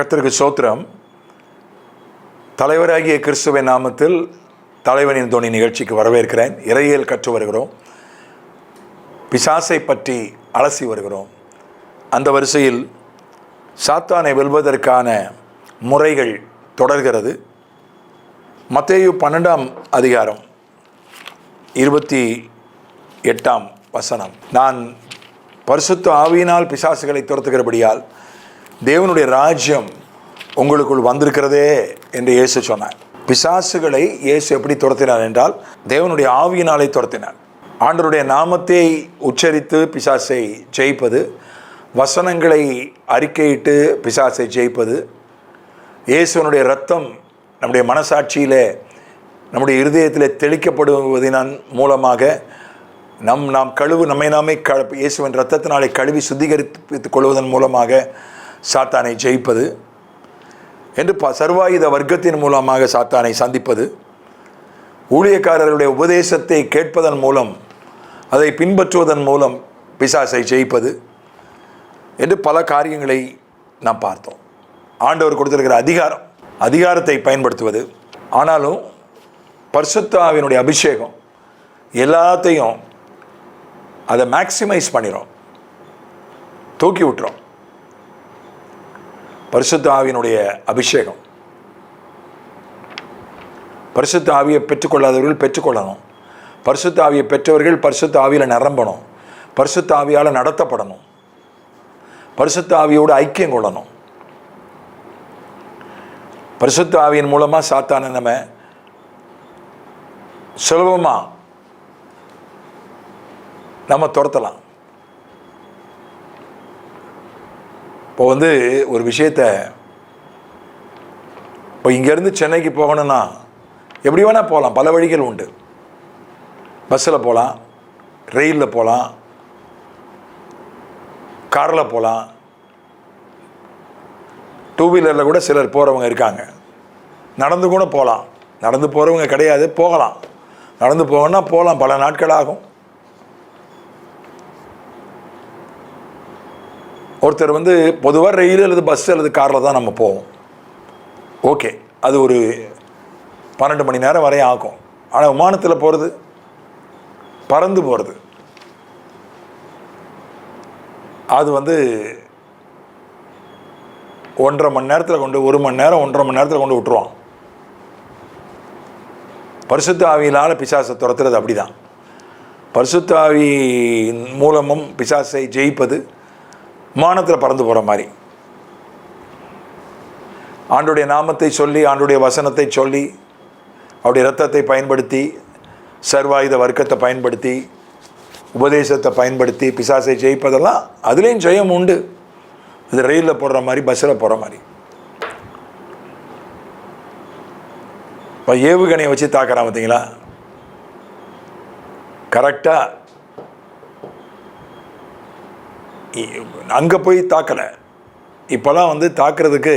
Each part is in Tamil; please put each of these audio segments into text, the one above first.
கர்த்தருக்கு சோத்திரம். தலைவராகிய கிறிஸ்துவின் நாமத்தில் தலைவனின் தோனி நிகழ்ச்சிக்கு வரவேற்கிறேன். இறையியல் கற்று வருகிறோம். பிசாசை பற்றி அலசி வருகிறோம். அந்த வரிசையில் சாத்தானை வெல்வதற்கான முறைகள் தொடர்கிறது. மத்தேயு பன்னெண்டாம் அதிகாரம் இருபத்தி எட்டாம் வசனம். நான் பரிசுத்த ஆவியினால் பிசாசுகளை துரத்துகிறபடியால் தேவனுடைய ராஜ்யம் உங்களுக்குள் வந்திருக்கிறதே என்று இயேசு சொன்னார். பிசாசுகளை இயேசு எப்படி துரத்தினார் என்றால் தேவனுடைய ஆவியினாலே துரத்தினார். ஆண்டருடைய நாமத்தை உச்சரித்து பிசாசை ஜெயிப்பது வசனங்களை அறிக்கையிட்டு பிசாசை ஜெயிப்பது இயேசுவனுடைய ரத்தம் நம்முடைய மனசாட்சியில் நம்முடைய இருதயத்தில் தெளிக்கப்படுவதன் மூலமாக நம் நாம் கழுவு நம்மை நாமே க இயேசுவின் ரத்தத்தினாலே கழுவி சுத்திகரித்து கொள்வதன் மூலமாக சாத்தானை ஜெயிப்பது என்று ப சர்வாயுத வர்க்கத்தின் மூலமாக சாத்தானை சந்திப்பது ஊழியக்காரர்களுடைய உபதேசத்தை கேட்பதன் மூலம் அதை பின்பற்றுவதன் மூலம் பிசாசை ஜெயிப்பது என்று பல காரியங்களை நாம் பார்த்தோம். ஆண்டவர் கொடுத்திருக்கிற அதிகாரம் அதிகாரத்தை பயன்படுத்துவது. ஆனாலும் பர்சுத்தாவினுடைய அபிஷேகம் எல்லாத்தையும் அதை மேக்சிமைஸ் பண்ணிடும் தூக்கி விட்டுரும். பரிசுத்தாவியினுடைய அபிஷேகம். பரிசுத்த ஆவியை பெற்றுக்கொள்ளாதவர்கள் பெற்றுக்கொள்ளணும். பரிசுத்த ஆவியை பெற்றவர்கள் பரிசுத்த ஆவியில் நிரம்பணும். பரிசுத்த ஆவியால் நடத்தப்படணும். பரிசுத்த ஆவியோடு ஐக்கியம் கொள்ளணும். பரிசுத்த ஆவியின் மூலமாக சாத்தான நம்ம சுலபமாக நம்ம துரத்தலாம். இப்போ வந்து ஒரு விஷயத்த இப்போ இங்கேருந்து சென்னைக்கு போகணும்னா எப்படி வேணால் போகலாம். பல வழிகள் உண்டு. பஸ்ஸில் போகலாம் ரெயிலில் போகலாம் காரில் போகலாம். டூ வீலரில் கூட சிலர் போகிறவங்க இருக்காங்க. நடந்து கூட போகலாம். நடந்து போகிறவங்க கிடையாது போகலாம். நடந்து போகணும்னா போகலாம். பல நாட்கள் ஆகும். ஒருத்தர் வந்து பொதுவாக ரயில் அல்லது பஸ் அல்லது காரில் தான் நம்ம போவோம். ஓகே அது ஒரு பன்னெண்டு மணி நேரம் வரையும் ஆகும். ஆனால் விமானத்தில் போகிறது பறந்து போகிறது அது வந்து ஒன்றரை மணி நேரத்தில் கொண்டு ஒரு மணி நேரம் ஒன்றரை மணி நேரத்தில் கொண்டு விட்டுருவான். பரிசுத்த ஆவியினால் பிசாசை துரத்துறது அப்படி தான் பரிசுத்த ஆவி மூலமும் பிசாசை ஜெயிப்பது மானத்தில் பறந்து போகிற மாதிரி. ஆண்டுடைய நாமத்தை சொல்லி ஆண்டுடைய வசனத்தை சொல்லி அவருடைய ரத்தத்தை பயன்படுத்தி சர்வாயுத வர்க்கத்தை பயன்படுத்தி உபதேசத்தை பயன்படுத்தி பிசாசை ஜெயிப்பதெல்லாம் அதுலேயும் ஜெயம் உண்டு. இது ரயிலில் போடுற மாதிரி பஸ்ஸில் போகிற மாதிரி. இப்போ ஏவுகணையை வச்சு தாக்குறான் பார்த்தீங்களா கரெக்டாக அங்கே போய் தாக்கலை. இப்போலாம் வந்து தாக்குறதுக்கு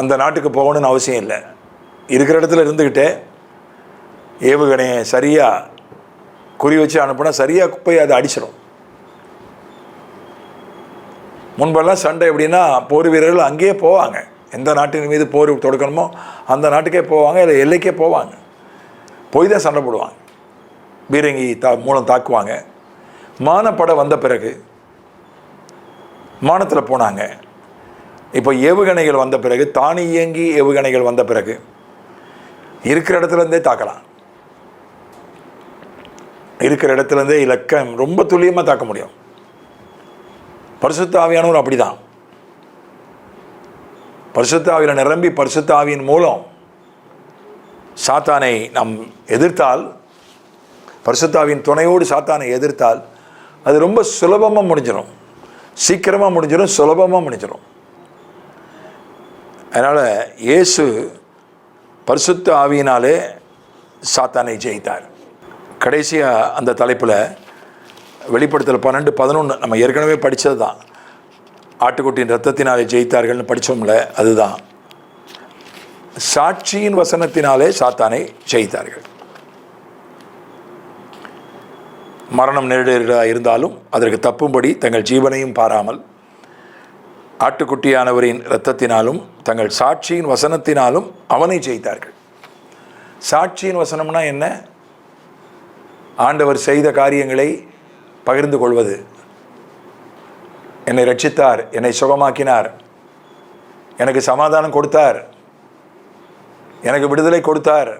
அந்த நாட்டுக்கு போகணும்னு அவசியம் இல்லை. இருக்கிற இடத்துல இருந்துக்கிட்டே ஏவுகணையை சரியாக குறி வச்சு அனுப்புனா சரியாக போய் அதை அடிச்சிடும் முன்பெல்லாம் சண்டை எப்படின்னா போர் வீரர்கள் அங்கேயே போவாங்க. எந்த நாட்டின் மீது போர் தொடுக்கணுமோ அந்த நாட்டுக்கே போவாங்க இல்லை எல்லைக்கே போவாங்க. போய் தான் சண்டை போடுவாங்க. பீரங்கி தா மூலம் தாக்குவாங்க. மானப்பட வந்த பிறகு மானத்தில் போனாங்க. இப்போ ஏவுகணைகள் வந்த பிறகு தானியங்கி ஏவுகணைகள் வந்த பிறகு இருக்கிற இடத்துலேருந்தே தாக்கலாம். இருக்கிற இடத்துலேருந்தே இலக்கம் ரொம்ப துல்லியமாக தாக்க முடியும். பரிசுத்த ஆவியானவர் அப்படி தான் பரிசுத்த ஆவியில் நிரம்பி பரிசுத்த ஆவியின் மூலம் சாத்தானை நாம் எதிர்த்தால் பரிசுத்தாவின் துணையோடு சாத்தானை எதிர்த்தால் அது ரொம்ப சுலபமாக முடிஞ்சிடும் சீக்கிரமாக முடிஞ்சிடும் சுலபமாக முடிஞ்சிடும் அதனால் இயேசு பரிசுத்த ஆவியினாலே சாத்தானை ஜெயித்தார். கடைசியாக அந்த தலைப்பில் வெளிப்படுத்தல் பன்னெண்டு பதினொன்று நம்ம ஏற்கனவே படித்தது தான் ஆட்டுக்குட்டியின் ரத்தத்தினாலே ஜெயித்தார்கள்னு படித்தோம்ல அதுதான். சாட்சியின் வசனத்தினாலே சாத்தானை ஜெயித்தார்கள். மரணம் நேரிடுகிறதா இருந்தாலும் அதற்கு தப்பும்படி தங்கள் ஜீவனையும் பாராமல் ஆட்டுக்குட்டியானவரின் இரத்தத்தினாலும் தங்கள் சாட்சியின் வசனத்தினாலும் அவனை ஜெயித்தார்கள். சாட்சியின் வசனம்னா என்ன? ஆண்டவர் செய்த காரியங்களை பகிர்ந்து கொள்வது. என்னை ரட்சித்தார் என்னை சுகமாக்கினார். எனக்கு சமாதானம் கொடுத்தார். எனக்கு விடுதலை கொடுத்தார்.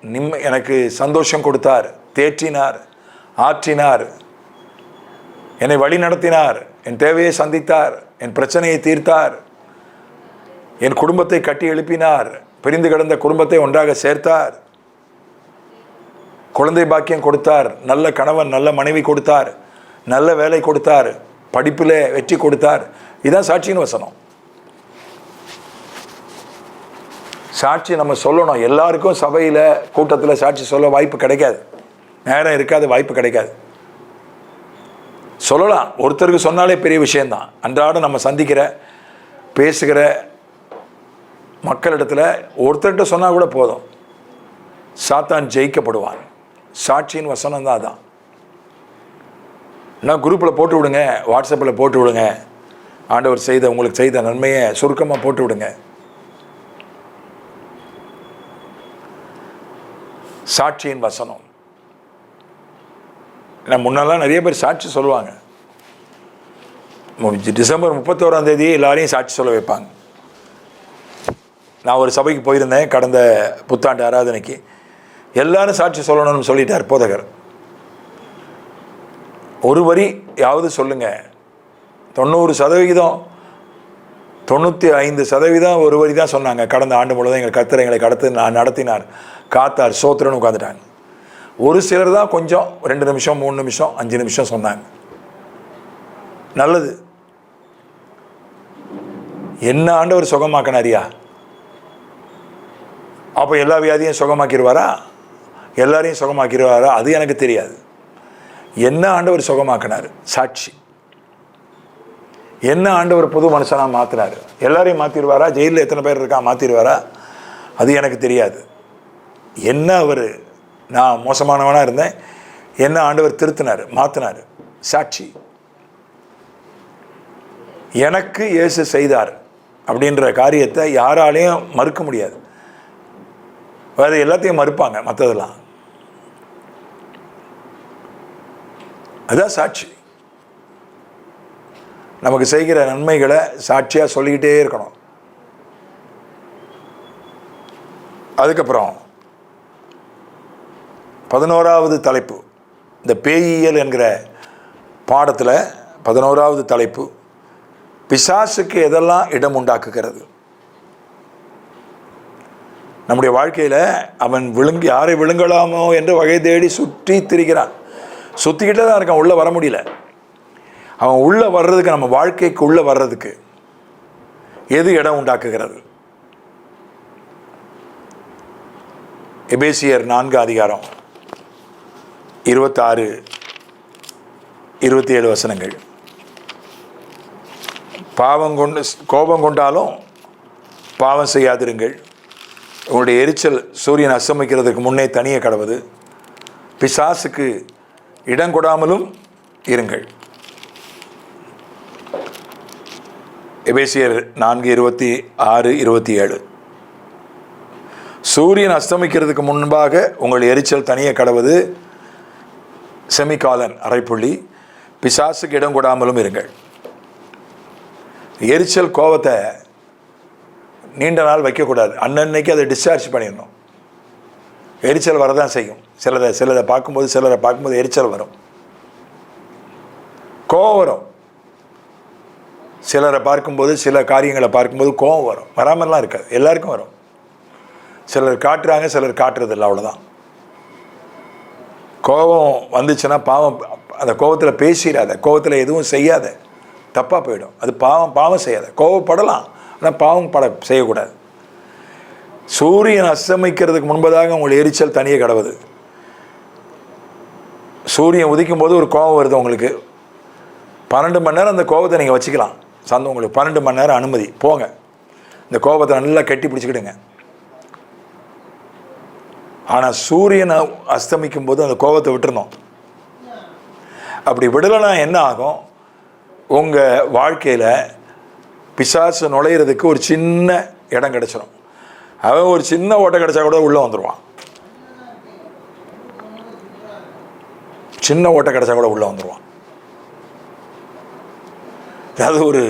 நிம் எனக்கு சந்தோஷம் கொடுத்தார். தேற்றினார். ஆற்றினார். என்னை வழி நடத்தினார். என் தேவையை சந்தித்தார். என் பிரச்சனையை தீர்த்தார். என் குடும்பத்தை கட்டி எழுப்பினார். பிரிந்து கிடந்த குடும்பத்தை ஒன்றாக சேர்த்தார். குழந்தை பாக்கியம் கொடுத்தார். நல்ல கணவன் நல்ல மனைவி கொடுத்தார். நல்ல வேலை கொடுத்தார். படிப்பில் வெற்றி கொடுத்தார். இதுதான் சாட்சியின் வசனம். சாட்சி நம்ம சொல்லணும். எல்லாருக்கும் சபையில் கூட்டத்தில் சாட்சி சொல்ல வாய்ப்பு கிடைக்காது. நேரம் இருக்காது வாய்ப்பு கிடைக்காது. சொல்லலாம். ஒருத்தருக்கு சொன்னாலே பெரிய விஷயந்தான் அன்றாடம் நம்ம சந்திக்கிற பேசுகிற மக்களிடத்தில் ஒருத்தர்கிட்ட சொன்னால் கூட போதும். சாத்தான் ஜெயிக்கப்படுவான். சாட்சியின் வசனம் தான் அதான். நான் குரூப்பில் போட்டு விடுங்க வாட்ஸ்அப்பில் போட்டு விடுங்க. ஆண்டவர் செய்த உங்களுக்கு செய்த நன்மையை சுருக்கமாக போட்டு விடுங்க. சாட்சியின் வசனம். நான் முன்னெல்லாம் நிறைய பேர் சாட்சி சொல்லுவாங்க. டிசம்பர் முப்பத்தோராம் தேதி எல்லாரையும் சாட்சி சொல்ல வைப்பாங்க. நான் ஒரு சபைக்கு போயிருந்தேன் கடந்த புத்தாண்டு ஆராதனைக்கு. எல்லாரும் சாட்சி சொல்லணும்னு சொல்லிட்டார் போதகர். ஒரு வரி யாவது சொல்லுங்க. தொண்ணூறு சதவிகிதம் தொண்ணூற்றி ஐந்து சதவீதம் ஒரு வரி தான் சொன்னாங்க. கடந்த ஆண்டு முழுவதும் எங்கள் கத்திரங்களை எங்களை கடத்து நான் நடத்தினார். காத்தார் சோத்திரன்னு உட்காந்துட்டாங்க ஒரு சிலர் தான் கொஞ்சம் ரெண்டு நிமிஷம் மூணு நிமிஷம் அஞ்சு நிமிஷம் சொன்னாங்க. நல்லது. என்ன ஆண்டவர் சுகமாக்கினாரியா அப்போ எல்லா வியாதியும் சுகமாக்கிடுவாரா எல்லாரையும் சுகமாக்கிடுவாரா அது எனக்கு தெரியாது. என்ன ஆண்டவர் சுகமாக்கினார்? சாட்சி. என்ன ஆண்டவர் புது மனுஷனாக மாற்றினார் எல்லாரையும் மாற்றிடுவாரா ஜெயிலில் எத்தனை பேர் இருக்கா? மாற்றிடுவாரா அது எனக்கு தெரியாது. என்ன அவர்? நான் மோசமானவனாக இருந்தேன். என்ன ஆண்டவர் திருத்தினார் மாத்தினார். சாட்சி. எனக்கு இயேசு செய்தார் அப்படின்ற காரியத்தை யாராலையும் மறுக்க முடியாது. வேறு எல்லாத்தையும் மறுப்பாங்க மற்றதெல்லாம் அதான் சாட்சி. நமக்கு செய்கிற நன்மைகளை சாட்சியாக சொல்லிக்கிட்டே இருக்கணும். அதுக்கப்புறம் பதினோராவது தலைப்பு. இந்த பேயியல் என்கிற பாடத்தில் பதினோராவது தலைப்பு. பிசாசுக்கு எதெல்லாம் இடம் உண்டாக்குகிறது? நம்முடைய வாழ்க்கையில் அவன் விழுங்கி யாரை விழுங்கலாமோ? என்று வகை தேடி சுற்றி திரிகிறான். சுற்றிக்கிட்டே தான் இருக்கான் உள்ளே வர முடியல. அவன் உள்ளே வர்றதுக்கு நம்ம வாழ்க்கைக்கு உள்ளே வர்றதுக்கு எது இடம் உண்டாக்குகிறது? எபேசியர் நான்கு அதிகாரம். இருபத்தாறு இருபத்தி ஏழு வசனங்கள். பாவம் கொண்டு கோபம் கொண்டாலும் பாவம் செய்யாதிருங்கள். உங்களுடைய எரிச்சல் சூரியன் அஸ்தமிக்கிறதுக்கு முன்னே தனியே கடவுது. பிசாசுக்கு இடம் கொடாமலும் இருங்கள். எபேசியர் நான்கு இருபத்தி ஆறு இருபத்தி ஏழு சூரியன் அஸ்தமிக்கிறதுக்கு முன்பாக உங்கள் எரிச்சல் தனியே கடவுது. செமிகாலன் அரைப்புள்ளி பிசாசுக்கு இடம் கொடாமலும் இருங்கள். எரிச்சல் கோவத்தை நீண்ட நாள் வைக்கக்கூடாது. அன்னன்னைக்கு அதை டிஸ்சார்ஜ் பண்ணிடணும். எரிச்சல் வரதான் செய்யும். சிலதை சிலதை பார்க்கும்போது சிலரை பார்க்கும்போது எரிச்சல் வரும். கோவம் வரும். சிலரை பார்க்கும்போது சில காரியங்களை பார்க்கும்போது கோவம் வரும். வராமலாம் இருக்காது. எல்லாருக்கும் வரும். சிலர் காட்டுறாங்க சிலர் காட்டுறதில்ல அவ்வளோதான் கோபம் வந்துச்சுன்னா பாவம் அந்த கோபத்தில் பேசிடாத கோபத்தில் எதுவும் செய்யாத. தப்பாக போயிடும். அது பாவம் பாவம் செய்யாத. கோவப்படலாம் ஆனால் பாவம் பட செய்யக்கூடாது. சூரியன் அஸ்தமிக்கிறதுக்கு முன்பதாக உங்கள் எரிச்சல் தனியே கடவுது. சூரியன் உதிக்கும் போது ஒரு கோபம் வருது உங்களுக்கு. பன்னெண்டு மணி நேரம் அந்த கோபத்தை நீங்கள் வச்சுக்கலாம். சந்தோம் உங்களுக்கு. பன்னெண்டு மணி நேரம் அனுமதி. போங்க. இந்த கோபத்தை நல்லா கட்டி பிடிச்சிக்கிடுங்க. ஆனால் சூரியனை அஸ்தமிக்கும் போது அந்த கோபத்தை விட்டுருந்தோம் அப்படி விடலைன்னா என்ன ஆகும்? உங்கள் வாழ்க்கையில் பிசாசு நுழையிறதுக்கு ஒரு சின்ன இடம் கிடச்சிரும். அவன் ஒரு சின்ன ஓட்டை கிடச்சா கூட உள்ளே வந்துடுவான் சின்ன ஓட்டை கிடச்சா கூட உள்ளே வந்துடுவான் அதாவது ஒரு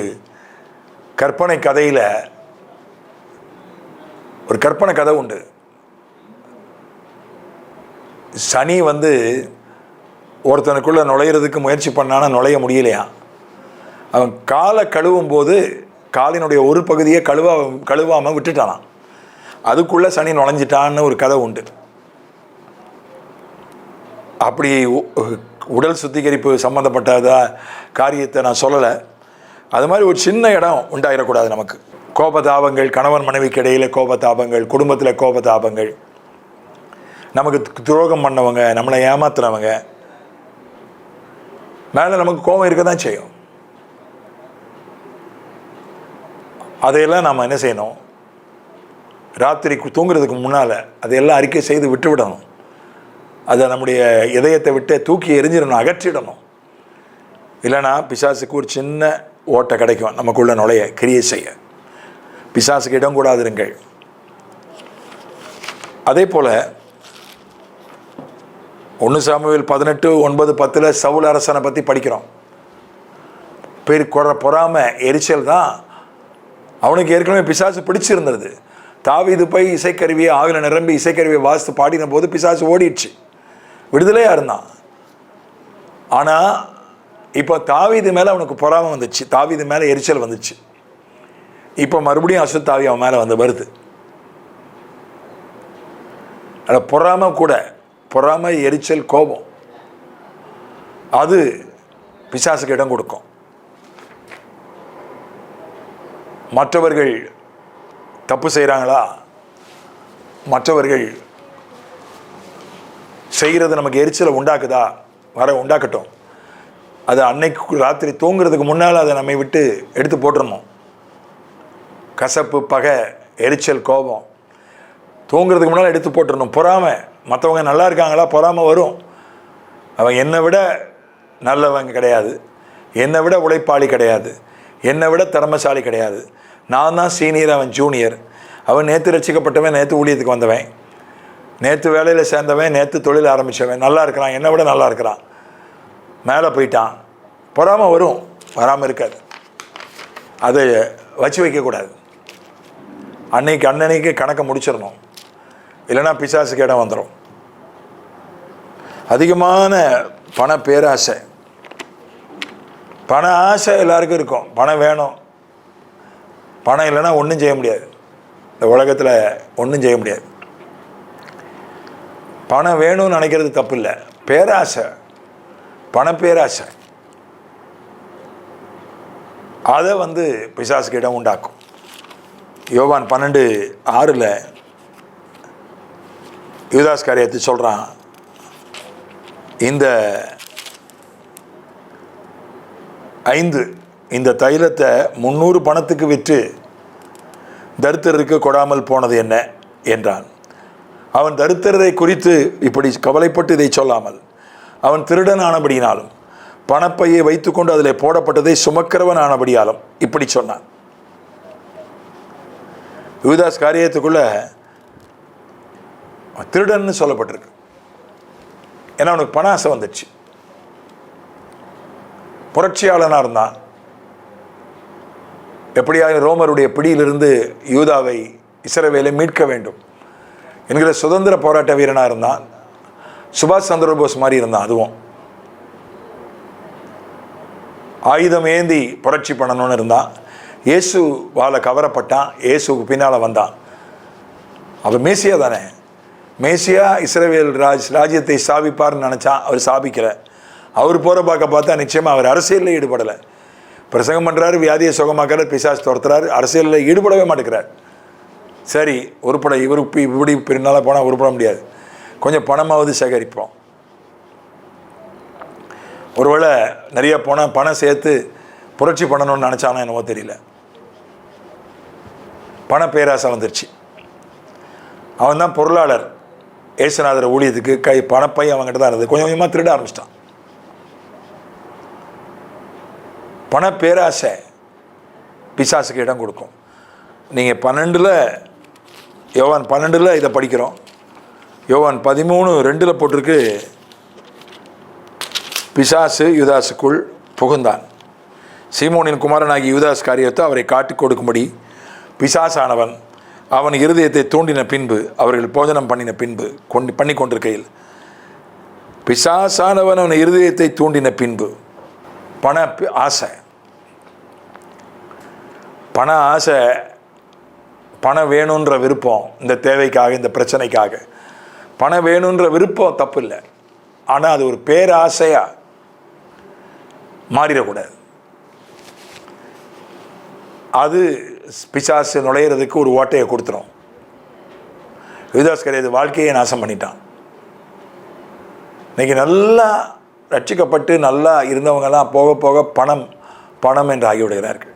கற்பனை கதையில் ஒரு கற்பனை கதை உண்டு. சனி வந்து ஒருத்தனுக்குள்ளே நுழையிறதுக்கு முயற்சி பண்ணானா நுழைய முடியலையா? அவன் காலை கழுவும் போது காலினுடைய ஒரு பகுதியை கழுவா கழுவாமல் விட்டுட்டானான் அதுக்குள்ளே சனி நுழைஞ்சிட்டான்னு ஒரு கதை உண்டு. அப்படி உடல் சுத்திகரிப்பு சம்மந்தப்பட்டதாக காரியத்தை நான் சொல்லலை. அது மாதிரி ஒரு சின்ன இடம் உண்டாயிடக்கூடாது நமக்கு. கோபதாபங்கள் கணவன் மனைவிக்கு இடையில் கோபதாபங்கள் குடும்பத்தில் கோபதாபங்கள். நமக்கு துரோகம் பண்ணவங்க நம்மளை ஏமாத்துறவங்க மேலே நமக்கு கோபம் இருக்க தான் செய்யும். அதையெல்லாம் நாம் என்ன செய்யணும்? ராத்திரி தூங்குறதுக்கு முன்னால் அதையெல்லாம் அறிக்கை செய்து விட்டு விடணும் அதை நம்முடைய இதயத்தை விட்டு தூக்கி எரிஞ்சிடணும் அகற்றிடணும். இல்லைன்னா பிசாசுக்கு ஒரு சின்ன ஓட்டை கிடைக்கும் நமக்குள்ள நுழைய கிரியை செய்ய. பிசாசுக்கு இடம் கூடாதிருங்கள். அதே போல் ஒன்று சாமுவேல் பதினெட்டு ஒன்பது பத்தில் சவுல் அரசனை பற்றி படிக்கிறோம். பேர் குற பொறாம எரிச்சல் தான். அவனுக்கு ஏற்கனவே பிசாசு பிடிச்சிருந்தது. இது போய் இசைக்கருவியை ஆவில நிரம்பி இசைக்கருவியை வாசித்து பாடின போது பிசாசு ஓடிடுச்சு. விடுதலையாக இருந்தான். ஆனால் இப்போ தாவீது மேலே அவனுக்கு பொறாமை வந்துச்சு. தாவிது மேலே எரிச்சல் வந்துச்சு. இப்போ மறுபடியும் அசுத்தாவி அவன் மேலே வந்து வருது. அதில் பொறாமை கூட. பொறாமை எரிச்சல் கோபம். அது பிசாசுக்கு இடம் கொடுக்கும். மற்றவர்கள் தப்பு செய்கிறாங்களா மற்றவர்கள் செய்கிறது நமக்கு எரிச்சலை உண்டாக்குதா? வர உண்டாக்கட்டும். அது அன்னைக்கு ராத்திரி தூங்குறதுக்கு முன்னால் அதை நம்மை விட்டு எடுத்து போட்டுடணும் கசப்பு பகை எரிச்சல் கோபம். தூங்குறதுக்கு முன்னால் எடுத்து போட்டுடணும் பொறாமை. மற்றவங்க நல்லா இருக்காங்களா பொறாமை வரும். அவன் என்னை விட நல்லவங்க கிடையாது. என்னை விட உழைப்பாளி கிடையாது. என்னை விட திறமசாலி கிடையாது. நான் தான் சீனியர் அவன் ஜூனியர் அவன் நேற்று ரசிக்கப்பட்டவன் நேற்று ஊழியத்துக்கு வந்தவன். நேற்று வேலையில் சேர்ந்தவன் நேற்று தொழில் ஆரம்பித்தவன் நல்லா இருக்கிறான் என்னை விட நல்லா இருக்கிறான். மேலே போயிட்டான். பொறாமை வரும். வராமல் இருக்காது. அதை வச்சு வைக்கக்கூடாது. அன்னைக்கு அன்னன்னைக்கு கணக்கை முடிச்சிடணும். இல்லைன்னா பிசாசுக்கு இடம் வந்துடும் அதிகமான பண பேராசை. பண ஆசை எல்லாருக்கும் இருக்கும். பணம் வேணும். பணம் இல்லைன்னா ஒன்றும் செய்ய முடியாது. இந்த உலகத்தில் ஒன்றும் செய்ய முடியாது. பணம் வேணும்னு நினைக்கிறது தப்பு இல்லை பேராசை. பண பேராசை. அதை வந்து பிசாசுக்கு இடம் உண்டாக்கும். யோவான் பன்னெண்டு ஆறில் யுவதாஸ் காரியத்தை சொல்கிறான் இந்த ஐந்து இந்த தைலத்தை முந்நூறு பணத்துக்கு விற்று தரித்திரருக்கு கொடாமல் போனது என்ன? என்றான். அவன் தரித்திரரை குறித்து இப்படி கவலைப்பட்டு இதை சொல்லாமல் அவன் திருடன் ஆனபடியினாலும் பணப்பையை வைத்துக்கொண்டு அதில் போடப்பட்டதை சுமக்கிறவன் ஆனபடியாலும் இப்படி சொன்னான். யுவதாஸ் காரியத்துக்குள்ளே திருடன்னு சொல்லப்பட்டிருக்கு. ஏன்னா அவனுக்கு பண ஆசை வந்துச்சு. புரட்சியாளனாக இருந்தான். எப்படியாவது ரோமருடைய பிடியிலிருந்து யூதாவை இஸ்ரவேலை மீட்க வேண்டும். என்கிற சுதந்திர போராட்ட வீரனாக இருந்தான். சுபாஷ் சந்திர போஸ் மாதிரி இருந்தான் அதுவும். ஆயுதம் ஏந்தி புரட்சி பண்ணணும்னு இருந்தான். இயேசு வாழ கவரப்பட்டான். இயேசுக்கு பின்னால் வந்தான். அவர் மேசியா தானே? மேசியா இஸ்ரேவேல் ராஜ் ராஜ்யத்தை சாபிப்பார்னு நினச்சான் அவர் சாபிக்கலை. அவர் போகிற பார்க்க பார்த்தா நிச்சயமாக அவர் அரசியலில் ஈடுபடலை. பிரசங்கம் பண்ணுறாரு வியாதியை சுகமாக்கிறார் பிசாஸ் துரத்துறாரு அரசியலில் ஈடுபடவே மாட்டேங்கிறார். சரி உருப்பட இவருக்கு இப்படி பின்னால் போனால் உருப்பட முடியாது. கொஞ்சம் பணமாவது சேகரிப்போம். ஒருவேளை நிறைய போனால் பணம் சேர்த்து புரட்சி பண்ணணும்னு நினச்சானா என்னவோ தெரியல. பண பேராசை வந்துருச்சு. அவன் தான் பொருளாளர். ஏசுநாதர் ஊழியத்துக்கு கை பணப்பை அவங்ககிட்ட தான் இருந்தது. கொஞ்சம் கொஞ்சமாக திருட ஆரம்பிச்சிட்டான். பண பேராசை பிசாசுக்கு இடம் கொடுக்கும். நீங்கள் பன்னெண்டில் யோவான் பன்னெண்டில் இதை படிக்கிறோம். யோவான் பதிமூணு ரெண்டில் போட்டிருக்கு பிசாசு யுதாசுக்குள் புகுந்தான். சீமோனின் குமாரனாகி யுதாஸ் காரியத்தை அவரை காட்டிக் கொடுக்கும்படி பிசாசானவன் அவன் இருதயத்தை தூண்டின பின்பு அவர்கள் போஜனம் பண்ணின பின்பு கொண்டு பண்ணி கொண்டிருக்கையில் பிசாசானவன் அவன் இருதயத்தை தூண்டின பின்பு பண பி- ஆசை. பண ஆசை பணம் வேணுன்ற விருப்பம் இந்த தேவைக்காக இந்த பிரச்சனைக்காக. பணம் வேணுன்ற விருப்பம் தப்பு இல்லை ஆனால் அது ஒரு பேராசையாக மாறிடக்கூடாது. அது பிசாசு நுழையிறதுக்கு ஒரு ஓட்டையை கொடுத்துரும். யுதாஸ்கர் இது வாழ்க்கையை நாசம் பண்ணிட்டான். இன்னைக்கு நல்லா ரட்சிக்கப்பட்டு நல்லா இருந்தவங்கெல்லாம் போக போக பணம் பணம் என்று ஆகிவிடுகிறார்கள்.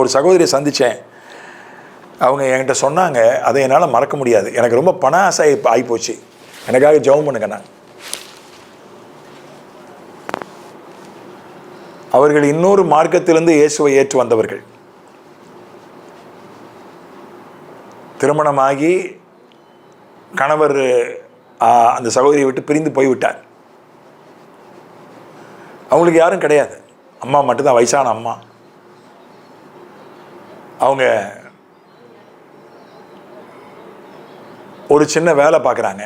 ஒரு சகோதரியை சந்தித்தேன். அவங்க என்கிட்ட சொன்னாங்க அதை என்னால் மறக்க முடியாது. எனக்கு ரொம்ப பண ஆசை ஆகிப்போச்சு எனக்காக ஜெபம் பண்ணுங்க நான். அவர்கள் இன்னொரு மார்க்கத்திலிருந்து இயேசுவை ஏற்று வந்தவர்கள். திருமணமாகி கணவர் அந்த சகோதரியை விட்டு பிரிந்து போய்விட்டார். அவங்களுக்கு யாரும் கிடையாது. அம்மா மட்டும்தான் வயசான அம்மா. அவங்க ஒரு சின்ன வேலை பார்க்குறாங்க.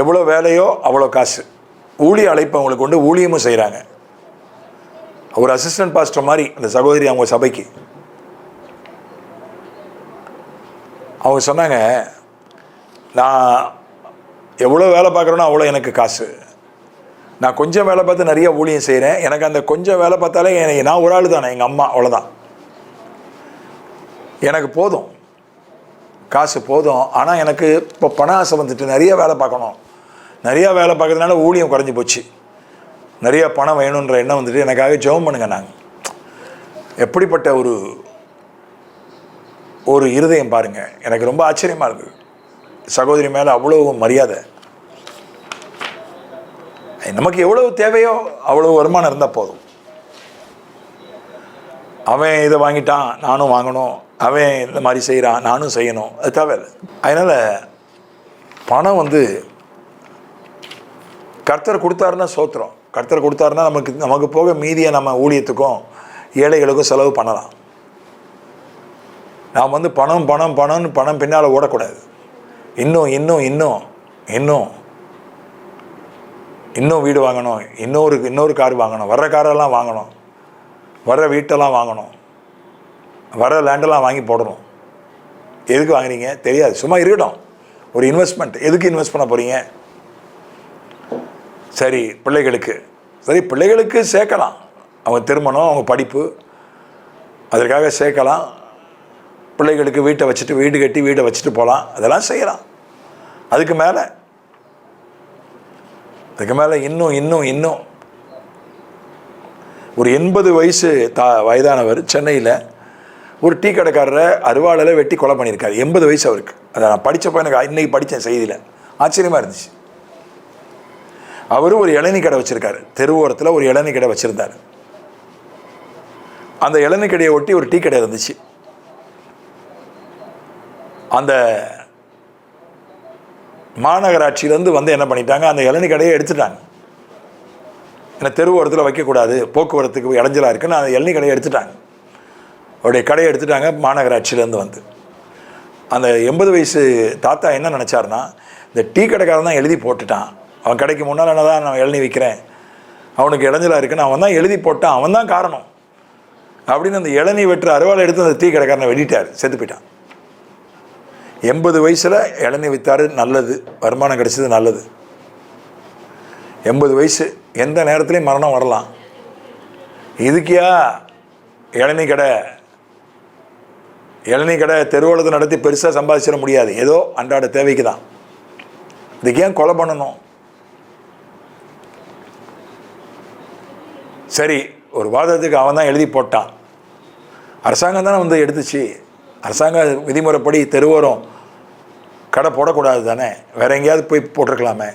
எவ்வளோ வேலையோ அவ்வளோ காசு. ஊழிய அழைப்பு அவங்களுக்கு கொண்டு ஊழியமும் செய்கிறாங்க. ஒரு அசிஸ்டன்ட் பாஸ்டர் மாதிரி அந்த சகோதரி அவங்க சபைக்கு. அவங்க சொன்னாங்க நான் எவ்வளோ வேலை பார்க்குறேனோ அவ்வளோ எனக்கு காசு. நான் கொஞ்சம் வேலை பார்த்து நிறைய ஊழியம் செய்கிறேன் எனக்கு அந்த கொஞ்சம் வேலை பார்த்தாலே எனக்கு நான் ஒரு ஆள் தானே எங்கள் அம்மா அவ்வளோதான் எனக்கு போதும். காசு போதும். ஆனால் எனக்கு இப்போ பண ஆசை வந்துட்டு நிறைய வேலை பார்க்கணும். நிறையா வேலை பார்க்கறதுனால ஊழியம் குறைஞ்சி போச்சு. நிறையா பணம் வேணுன்ற எண்ணம் வந்துட்டு எனக்காக ஜெபம் பண்ணுங்க நாங்கள் எப்படிப்பட்ட ஒரு ஒரு இருதயம் பாருங்க. எனக்கு ரொம்ப ஆச்சரியமாக இருக்குது. சகோதரி மேலே அவ்வளோ மரியாதை. நமக்கு எவ்வளவு தேவையோ அவ்வளோ வருமானம் இருந்தால் போதும். அவன் இதை வாங்கிட்டான் நானும் வாங்கணும். அவன் இந்த மாதிரி செய்கிறான் நானும் செய்யணும். அது தேவையில்லை. அதனால் பணம் வந்து கர்த்தர் கொடுத்தாருன்னா சோத்திரம். கர்த்தர் கொடுத்தாருன்னா நமக்கு நமக்கு போக மீதியை நம்ம ஊழியத்துக்கும் ஏழைகளுக்கும் செலவு பண்ணலாம். நாம் வந்து பணம் பணம் பணம்னு பணம் பின்னால் ஓடக்கூடாது. இன்னும் இன்னும் இன்னும் இன்னும். இன்னும் வீடு வாங்கணும் இன்னொரு இன்னொரு கார் வாங்கணும் வர்ற காரெல்லாம் வாங்கணும் வர்ற வீட்டெல்லாம் வாங்கணும் வர லேண்டெல்லாம் வாங்கி போடணும். எதுக்கு வாங்குறீங்க? தெரியாது சும்மா இருக்கட்டும். ஒரு இன்வெஸ்ட்மெண்ட் எதுக்கு இன்வெஸ்ட் பண்ண போகிறீங்க சரி பிள்ளைகளுக்கு சரி பிள்ளைகளுக்கு சேர்க்கலாம். அவங்க திருமணம் அவங்க படிப்பு அதற்காக சேர்க்கலாம். பிள்ளைகளுக்கு வீட்டை வச்சுட்டு வீடு கட்டி வீடை வச்சுட்டு போகலாம் அதெல்லாம் செய்யலாம். அதுக்கு மேலே அதுக்கு மேலே இன்னும் இன்னும் இன்னும். ஒரு எண்பது வயசு தா வயதானவர் சென்னையில் ஒரு டீ கடைக்காரரை அருவாளில் வெட்டி கொலை பண்ணியிருக்காரு. எண்பது வயசு அவருக்கு. அதை நான் படித்தப்போ எனக்கு இன்றைக்கி படித்தேன் செய்தியில். ஆச்சரியமாக இருந்துச்சு. அவரும் ஒரு இளநீ கடை வச்சுருக்காரு. தெருவோரத்தில் ஒரு இளநீ கடை வச்சுருந்தார். அந்த இளநீ கடையை ஒட்டி ஒரு டீ கடை இருந்துச்சு. அந்த மாநகராட்சியிலேருந்து வந்து என்ன பண்ணிட்டாங்க? அந்த இளநீ கடையை எடுத்துட்டாங்க. ஏன்னா தெருவோரத்தில் வைக்கக்கூடாது போக்குவரத்துக்கு இடைஞ்சலாக இருக்குன்னு அந்த இளநீ கடையை எடுத்துட்டாங்க. அவருடைய கடையை எடுத்துட்டாங்க மாநகராட்சியிலேருந்து வந்து. அந்த எண்பது வயசு தாத்தா என்ன நினச்சாருன்னா இந்த டீ கடைக்காரன் தான் எழுதி போட்டுட்டான். அவன் கடைக்கு முன்னால் என்ன தான் நான் இளநீ விற்கிறேன் அவனுக்கு இடைஞ்சலாக இருக்குன்னு அவன் தான் எழுதி போட்டான். அவன் தான் காரணம். அப்படின்னு அந்த இளநீ வெட்டுற அறுவாலை எடுத்து அந்த டீ கடைக்காரனை வெட்டிட்டார். செத்து போயிட்டான். எண்பது வயசில் இளநீ விற்றாரு நல்லது. வருமானம் கிடைச்சது நல்லது. எண்பது வயசு எந்த நேரத்துலையும் மரணம் வரலாம். இதுக்கியா இளநீ கடை? இளநீ கடை தெருவோலத்தை நடத்தி பெருசாக சம்பாதிச்சிட முடியாது. ஏதோ அன்றாட தேவைக்கு தான் இதுக்கு ஏன் கொலை பண்ணணும்? சரி ஒரு வாதத்துக்கு அவன் தான் எழுதி போட்டான். அரசாங்கம் தானே வந்து எடுத்துச்சு. அரசாங்க விதிமுறைப்படி தெருவோரம் கடை போடக்கூடாது தானே வேற எங்கேயாவது போய் போட்டிருக்கலாமே.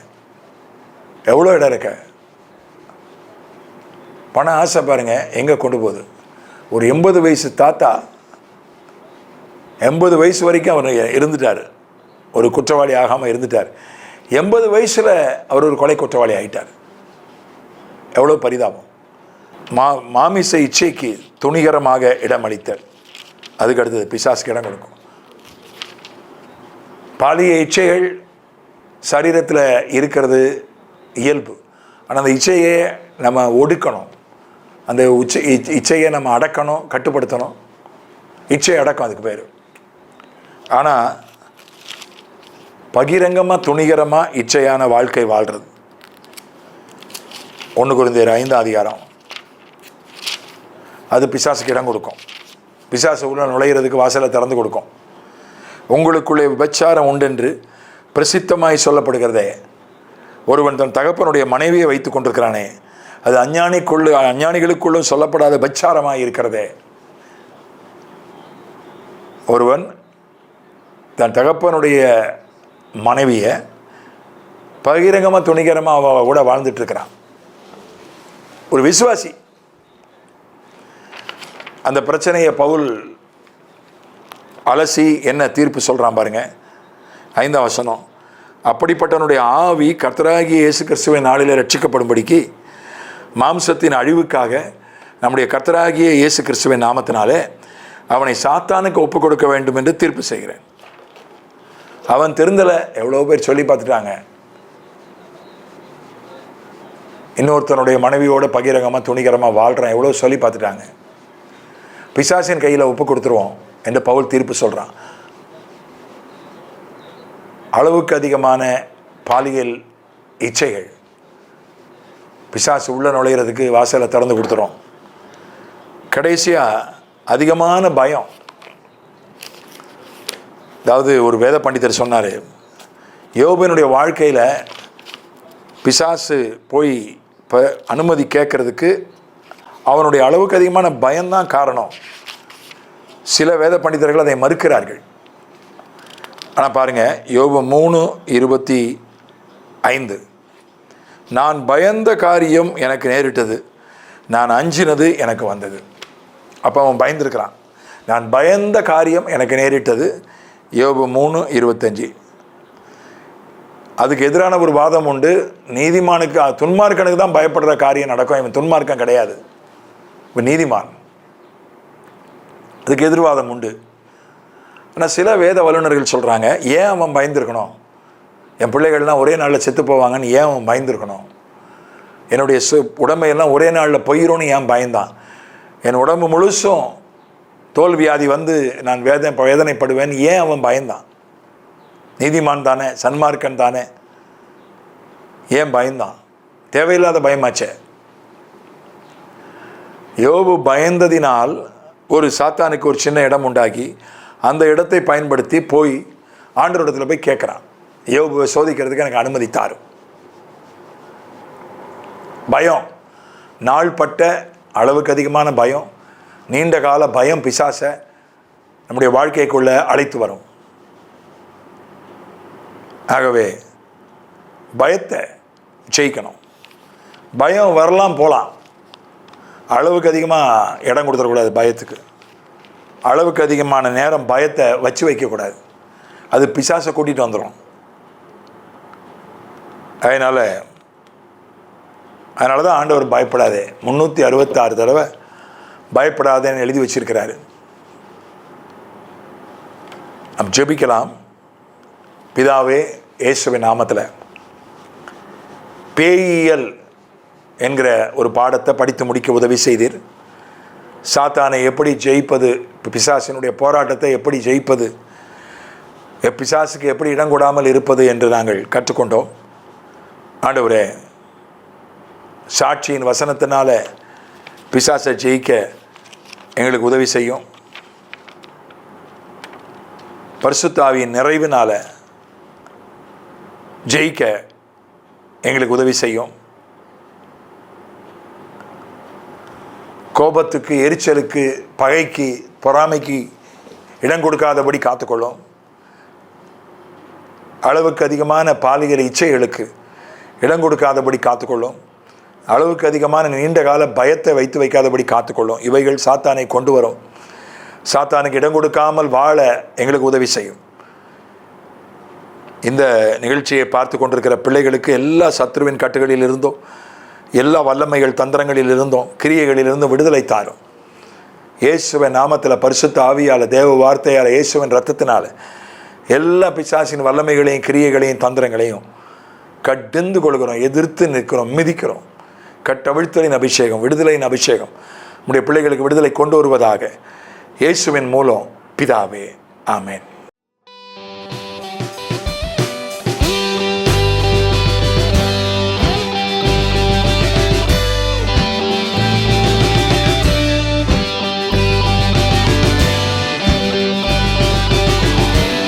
எவ்வளோ இடம் இருக்க? பணம் ஆசை பாருங்க எங்கே கொண்டு போகுது? ஒரு எண்பது வயசு தாத்தா எண்பது வயசு வரைக்கும் அவர் இருந்துட்டார். ஒரு குற்றவாளி ஆகாமல் இருந்துட்டார். எண்பது வயசில் அவர் ஒரு கொலை குற்றவாளி ஆகிட்டார் எவ்வளோ பரிதாபம். மா மாமிச இச்சைக்கு துணிகரமாக இடமளித்தார். அதுக்கு அடுத்தது பிசாஸ்க்கு இடம் கொடுக்கும். பாலிய இச்சைகள் சரீரத்தில் இருக்கிறது இயல்பு. ஆனால் அந்த இச்சையை நம்ம ஒடுக்கணும். அந்த உச்சை இச்- இச்சையை நம்ம அடக்கணும் கட்டுப்படுத்தணும். இச்சை அடக்கம் அதுக்கு பேர். ஆனால் பகிரங்கமாக துணிகரமாக இச்சையான வாழ்க்கை வாழ்கிறது ஒன்று குருந்தியர் ஐந்து அதிகாரம். அது பிசாசுக்கு இடம் கொடுக்கும். பிசாசு உள்ள நுழையிறதுக்கு வாசலை திறந்து கொடுக்கும். உங்களுக்குள்ளே விபச்சாரம் உண்டென்று பிரசித்தமாய் சொல்லப்படுகிறதே. ஒருவன் தன் தகப்பனுடைய மனைவியை வைத்து கொண்டிருக்கிறானே அது அஞ்ஞானிக்குள்ளு அஞ்ஞானிகளுக்குள்ளும் சொல்லப்படாத பச்சாரமாய் இருக்கிறதே. ஒருவன் தன் தகப்பனுடைய மனைவியை பகிரங்கமாக துணிகரமாக அவ கூட வாழ்ந்துட்டுருக்கிறான். ஒரு விசுவாசி. அந்த பிரச்சனையை பவுல் அலசி என்ன தீர்ப்பு சொல்கிறான் பாருங்க. ஐந்தாம் வசனம். அப்படிப்பட்டவனுடைய ஆவி கர்த்தராகிய இயேசு கிறிஸ்துவின் நாளில் ரட்சிக்கப்படும்படிக்கு மாம்சத்தின் அழிவுக்காக நம்முடைய கர்த்தராகிய இயேசு கிறிஸ்துவின் நாமத்தினாலே அவனை சாத்தானுக்கு ஒப்பு கொடுக்க வேண்டும் என்று தீர்ப்பு செய்கிறேன். அவன் திருந்தலை எவ்வளோ பேர் சொல்லி பார்த்துட்டாங்க. இன்னொருத்தனுடைய மனைவியோட பகிரங்கமாக துணிகரமாக வாழ்கிறான் எவ்வளோ சொல்லி பார்த்துட்டாங்க. பிசாசின் கையில் ஒப்பு கொடுத்துருவோம். என்று பவுல் தீர்ப்பு சொல்கிறான் அளவுக்கு அதிகமான பாலியல் இச்சைகள். பிசாசு உள்ள நுழையிறதுக்கு வாசலை திறந்து கொடுத்துரும். கடைசியாக அதிகமான பயம். அதாவது ஒரு வேத பண்டிதர் சொன்னார் யோபனுடைய வாழ்க்கையில் பிசாசு போய் இப்போ அனுமதி கேட்கறதுக்கு அவனுடைய அளவுக்கு அதிகமான பயம்தான் காரணம். சில வேத பண்டிதர்கள் அதை மறுக்கிறார்கள். ஆனால் பாருங்க யோபு மூணு இருபத்தி ஐந்து. நான் பயந்த காரியம் எனக்கு நேரிட்டது நான் அஞ்சினது எனக்கு வந்தது. அப்போ அவன் பயந்துருக்கிறான். நான் பயந்த காரியம் எனக்கு நேரிட்டது யோபு மூணு இருபத்தஞ்சி. அதுக்கு எதிரான ஒரு வாதம் உண்டு. நீதிமானுக்கு துன்மார்க்கனுக்கு தான் பயப்படுற காரியம் நடக்கும். இவன் துன்மார்க்கம் கிடையாது. இப்போ நீதிமான். அதுக்கு எதிர்வாதம் உண்டு. ஆனால் சில வேத வல்லுநர்கள் சொல்கிறாங்க ஏன் அவன் பயந்துருக்கணும்? என் பிள்ளைகள்லாம் ஒரே நாளில் செத்து போவாங்கன்னு ஏன் அவன் பயந்துருக்கணும்? என்னுடைய சு உடம்பையெல்லாம் ஒரே நாளில் போயிடும்னு ஏன் பயந்தான் என் உடம்பு முழுசும் தோல் வியாதி வந்து நான் வேதனை வேதனைப்படுவேன் ஏன் அவன் பயந்தான் நீதிமான் தானே சன்மார்க்கன் தானே. ஏன் பயந்தான் தேவையில்லாத பயமாச்சே. யோபு பயந்ததினால் ஒரு சாத்தானுக்கு ஒரு சின்ன இடம் உண்டாக்கி அந்த இடத்தை பயன்படுத்தி போய் ஆண்டவரிடத்தில் போய் கேட்குறான். யோபுவை சோதிக்கிறதுக்கு எனக்கு அனுமதி தாரும் பயம். நாள்பட்ட அளவுக்கு அதிகமான பயம். நீண்ட கால பயம் பிசாசை நம்முடைய வாழ்க்கைக்குள்ள அழைத்து வரும். ஆகவே பயத்தை ஜெயிக்கணும். பயம் வரலாம் போகலாம் அளவுக்கு அதிகமாக இடம் கொடுத்துடக்கூடாது பயத்துக்கு. அளவுக்கு அதிகமான நேரம் பயத்தை வச்சு வைக்கக்கூடாது. அது பிசாசை கூட்டிகிட்டு வந்துடும் அதனால் அதனால தான் ஆண்டவர் பயப்படாதே. முந்நூற்றி அறுபத்தாறு தடவை பயப்படாதேன்னு எழுதி வச்சிருக்கிறாரு. நம் ஜெபிக்கலாம். பிதாவே இயேசுவின் நாமத்தில். பேயியல் என்கிற ஒரு பாடத்தை படித்து முடிக்க உதவி செய்தீர். சாத்தானை எப்படி ஜெயிப்பது பிசாசினுடைய போராட்டத்தை எப்படி ஜெயிப்பது எ- பிசாசுக்கு எப்படி இடம் கொடாமல் இருப்பது என்று நாங்கள் கற்றுக்கொண்டோம். ஆண்டவரே சாட்சியின் வசனத்தினால பிசாசை ஜெயிக்க எங்களுக்கு உதவி செய்யும். பரிசுத்தாவியின் நிறைவினால ஜெயிக்க எங்களுக்கு உதவி செய்யும். கோபத்துக்கு எரிச்சலுக்கு பகைக்கு பொறாமைக்கு இடம் கொடுக்காதபடி காத்துக்கொள்ளும். அளவுக்கு அதிகமான பாலியல் இச்சைகளுக்கு இடம் கொடுக்காதபடி காத்துக்கொள்ளும். அளவுக்கு அதிகமான நீண்ட கால பயத்தை வைத்து வைக்காதபடி காத்துக்கொள்ளும். இவைகள் சாத்தானை கொண்டு வரும். சாத்தானுக்கு இடம் கொடுக்காமல் வாழ எங்களுக்கு உதவி செய்யும். இந்த நிகழ்ச்சியை பார்த்து கொண்டிருக்கிற பிள்ளைகளுக்கு எல்லா சத்ருவின் கட்டுகளில் இருந்தும் எல்லா வல்லமைகள் தந்திரங்களில் இருந்தும் கிரியைகளிலிருந்தும் விடுதலை தாரும். இயேசுவின் நாமத்தில் பரிசுத்த ஆவியால் தேவ வார்த்தையால் இயேசுவின் ரத்தத்தினால் எல்லா பிசாசின் வல்லமைகளையும் கிரியைகளையும் தந்திரங்களையும் கட்டெந்து கொள்கிறோம் எதிர்த்து நிற்கிறோம் மிதிக்கிறோம். கட்டவிழ்த்தலின் அபிஷேகம் விடுதலையின் அபிஷேகம் நம்முடைய பிள்ளைகளுக்கு விடுதலை கொண்டு வருவதாக இயேசுவின் மூலம் பிதாவே ஆமேன்.